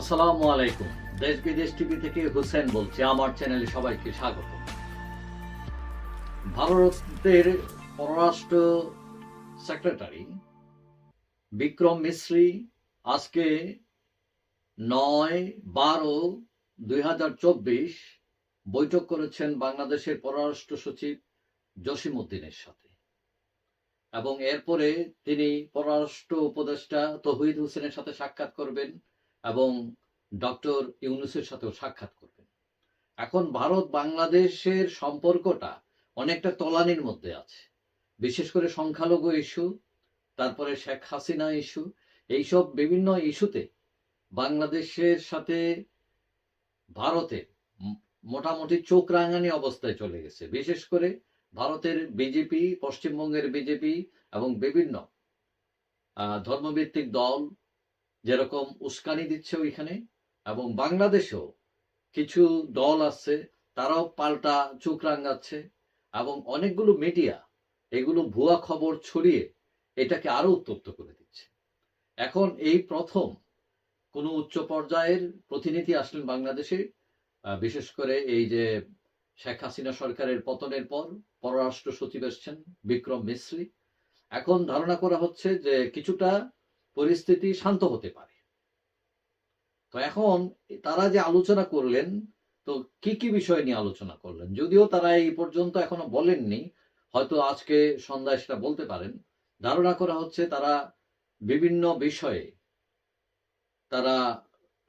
আসসালামু আলাইকুম। দেশ বিদেশ টিভি থেকে হুসেন বলছি, আমার চ্যানেলে সবাইকে স্বাগত। ভারতের পররাষ্ট্র সেক্রেটারি বিক্রম আজকে নয় বারো দুই বৈঠক করেছেন বাংলাদেশের পররাষ্ট্র সচিব জসিম উদ্দিনের সাথে। এবং এরপরে তিনি পররাষ্ট্র উপদেষ্টা তহিদ হোসেনের সাথে সাক্ষাৎ করবেন এবং ডক্টর ইউনুসের সাথেও সাক্ষাৎ করবেন। এখন ভারত বাংলাদেশের সম্পর্কটা অনেকটা তলানির মধ্যে আছে। বিশেষ করে সংখ্যালঘু ইস্যু, তারপরে শেখ হাসিনা ইস্যু, এইসব বিভিন্ন ইস্যুতে বাংলাদেশের সাথে ভারতে মোটামুটি চোখ রাঙানি অবস্থায় চলে গেছে। বিশেষ করে ভারতের বিজেপি, পশ্চিমবঙ্গের বিজেপি এবং বিভিন্ন ধর্মভিত্তিক দল যেরকম উস্কানি দিচ্ছে ওইখানে, এবং বাংলাদেশেও কিছু দল আছে, তারাও পাল্টা চোখ রাঙাচ্ছে, এবং অনেকগুলো মিডিয়া এগুলো ভুয়া খবর ছড়িয়ে এটাকে আরও উত্তপ্ত করে দিচ্ছে। এখন এই প্রথম কোনো উচ্চ পর্যায়ের প্রতিনিধি আসলেন বাংলাদেশে বিশেষ করে এই যে শেখ হাসিনা সরকারের পতনের পর পররাষ্ট্র সচিব এসছেন বিক্রম মিশ্রি এখন ধারণা করা হচ্ছে যে কিছুটা পরিস্থিতি শান্ত হতে পারে। তো এখন তারা যে আলোচনা করলেন, তো কি কি বিষয় নিয়ে আলোচনা করলেন? যদিও তারা এই পর্যন্ত এখনও বলেননি, হয়তো আজকে সন্ধ্যায় সেটা বলতে পারেন। ধারণা করা হচ্ছে তারা বিভিন্ন বিষয়ে তারা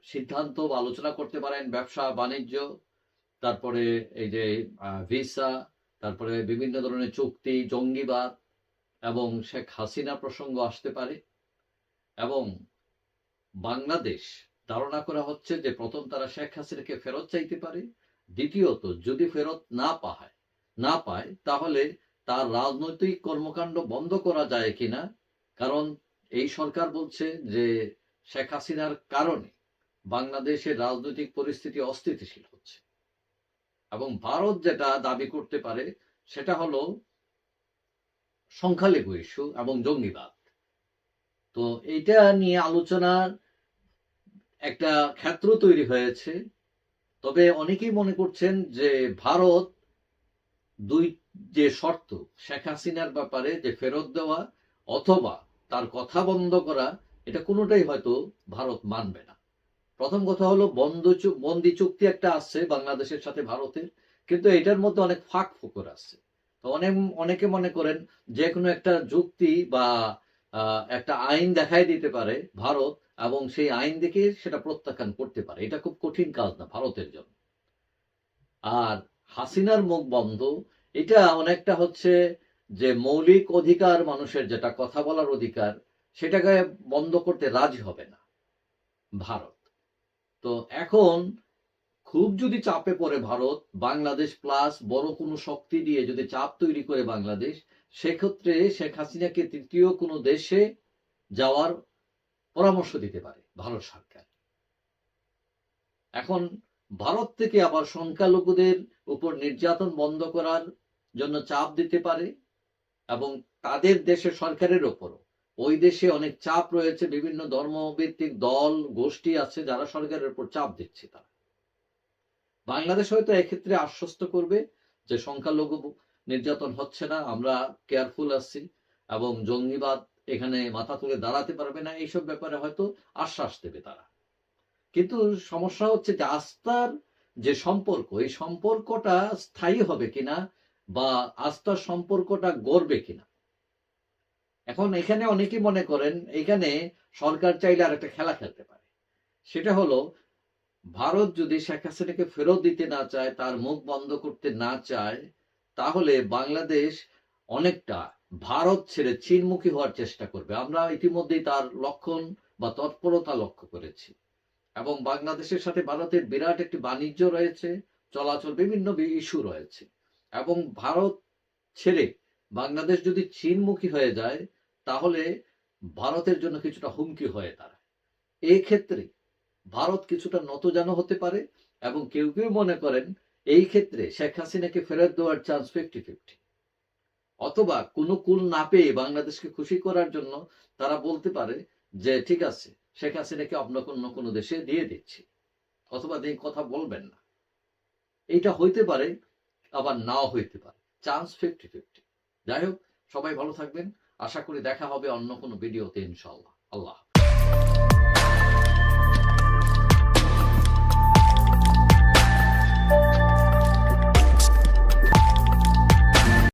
সিদ্ধান্ত বা আলোচনা করতে পারেন, ব্যবসা, বাণিজ্য, তারপরে এই যে ভিসা, তারপরে বিভিন্ন ধরনের চুক্তি, জঙ্গিবাদ এবং শেখ হাসিনা প্রসঙ্গ আসতে পারে। এবং বাংলাদেশ ধারণা করা হচ্ছে যে প্রথম তারা শেখ হাসিনাকে ফেরত চাইতে পারে। দ্বিতীয়ত, যদি ফেরত না পায় না পায়, তাহলে তার রাজনৈতিক কর্মকাণ্ড বন্ধ করা যায় কিনা? কারণ এই সরকার বলছে যে শেখ হাসিনার কারণে বাংলাদেশের রাজনৈতিক পরিস্থিতি অস্থিতিশীল হচ্ছে। এবং ভারত যেটা দাবি করতে পারে, সেটা হলো সংখ্যালঘু ইস্যু এবং জঙ্গিবাদ। তো এইটা নিয়ে আলোচনার একটা ক্ষেত্র তৈরি হয়েছে। তবে অনেকেই মনে করছেন যে ভারত দুই, যে শর্ত, শেখ হাসিনার ব্যাপারে যে ফেরত দেওয়া অথবা তার কথা বন্ধ করা, এটা কোনোটাই হয়তো ভারত মানবে না। প্রথম কথা হলো বন্ধ বন্দি চুক্তি একটা আছে বাংলাদেশের সাথে ভারতের, কিন্তু এটার মধ্যে অনেক ফাঁক ফোকর আছে। তো অনেক, অনেকে মনে করেন যে কোনো একটা যুক্তি বা একটা আইন দেখাই দিতে পারে ভারত এবং সেই আইন দেখে সেটা প্রত্যাখ্যান করতে পারে। এটা খুব কঠিন কাজ না ভারতের জন্য। আর হাসিনার মুখ বন্ধ, এটা অনেকটা হচ্ছে যে মৌলিক অধিকার মানুষের যেটা কথা বলার অধিকার, সেটাকে বন্ধ করতে রাজি হবে না ভারত। তো এখন খুব যদি চাপে পড়ে ভারত, বাংলাদেশ প্লাস বড় কোনো শক্তি দিয়ে যদি চাপ তৈরি করে বাংলাদেশ, সেক্ষেত্রে শেখ হাসিনাকে তৃতীয় কোনো দেশে যাওয়ার পরামর্শ দিতে পারে ভারত সরকার। এখন ভারত থেকে আবার সংখ্যালঘুদের উপর নির্যাতন বন্ধ করার জন্য চাপ দিতে পারে এবং তাদের দেশের সরকারের ওপরও। ওই দেশে অনেক চাপ রয়েছে, বিভিন্ন ধর্মভিত্তিক দল, গোষ্ঠী আছে যারা সরকারের উপর চাপ দিচ্ছে তারা। বাংলাদেশ হয়তো এক্ষেত্রে আশ্বস্ত করবে যে সংখ্যালঘু নির্যাতন হচ্ছে না, আমরা কেয়ারফুল আছি এবং জঙ্গিবাদ এখানে মাথা তুলে দাঁড়াতে পারবে না, এইসব ব্যাপারে হয়তো আশ্বাস দেবে তারা। কিন্তু সমস্যা হচ্ছে যে আস্থার যে সম্পর্ক, এই সম্পর্কটা স্থায়ী হবে কিনা বা আস্থার সম্পর্কটা গড়বে কিনা? এখন এখানে অনেকেই মনে করেন, এখানে সরকার চাইলে আর একটা খেলা খেলতে পারে। সেটা হলো ভারত যদি শেখ হাসিনাকে ফেরত দিতে না চায়, তার মুখ বন্ধ করতে না চায়, তাহলে বাংলাদেশ অনেকটা ভারত ছেড়ে চীনমুখী হওয়ার চেষ্টা করবে। আমরা ইতিমধ্যেই তার লক্ষণ বা তৎপরতা লক্ষ্য করেছি। এবং বাংলাদেশের সাথে ভারতের বিরাট একটি বাণিজ্য রয়েছে, চলাচল বিভিন্ন ইস্যু রয়েছে। এবং ভারত ছেড়ে বাংলাদেশ যদি চীনমুখী হয়ে যায়, তাহলে ভারতের জন্য কিছুটা হুমকি হয়ে দাঁড়ায়। এই ক্ষেত্রে ভারত কিছুটা নতজানো হতে পারে এবং কেউ কেউ মনে করেন এই ক্ষেত্রে শেখ হাসিনাকে ফেরত দেওয়ার চান্স ফিফটি ফিফটি অথবা কোনো কুল না পেয়ে বাংলাদেশকে খুশি করার জন্য তারা বলতে পারে যে, ঠিক আছে, শেখ হাসিনাকে অন্য কোনো কোনো দেশে দিয়ে দিচ্ছি। অথবা তিনি কথা বলবেন না। এইটা হইতে পারে, আবার নাও হইতে পারে। চান্স ফিফটি ফিফটি যাই হোক, সবাই ভালো থাকবেন। আশা করি দেখা হবে অন্য কোনো ভিডিওতে ইনশাল্লাহ আল্লাহ